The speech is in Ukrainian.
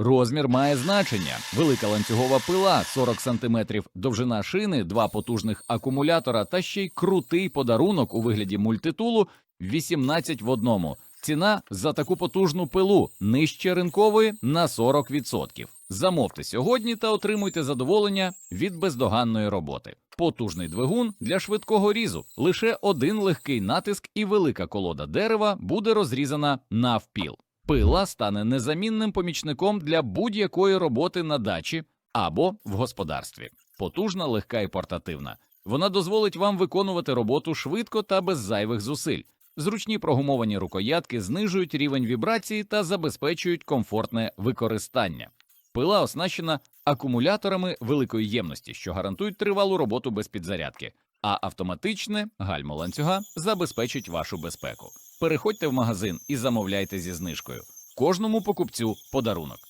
Розмір має значення. Велика ланцюгова пила 40 см, довжина шини, два потужних акумулятора та ще й крутий подарунок у вигляді мультитулу 18 в одному. Ціна за таку потужну пилу нижче ринкової на 40%. Замовте сьогодні та отримуйте задоволення від бездоганної роботи. Потужний двигун для швидкого різу. Лише один легкий натиск і велика колода дерева буде розрізана навпіл. Пила стане незамінним помічником для будь-якої роботи на дачі або в господарстві. Потужна, легка і портативна. Вона дозволить вам виконувати роботу швидко та без зайвих зусиль. Зручні прогумовані рукоятки знижують рівень вібрації та забезпечують комфортне використання. Пила оснащена акумуляторами великої ємності, що гарантують тривалу роботу без підзарядки, а автоматичне гальмо ланцюга забезпечить вашу безпеку. Переходьте в магазин і замовляйте зі знижкою. Кожному покупцю подарунок.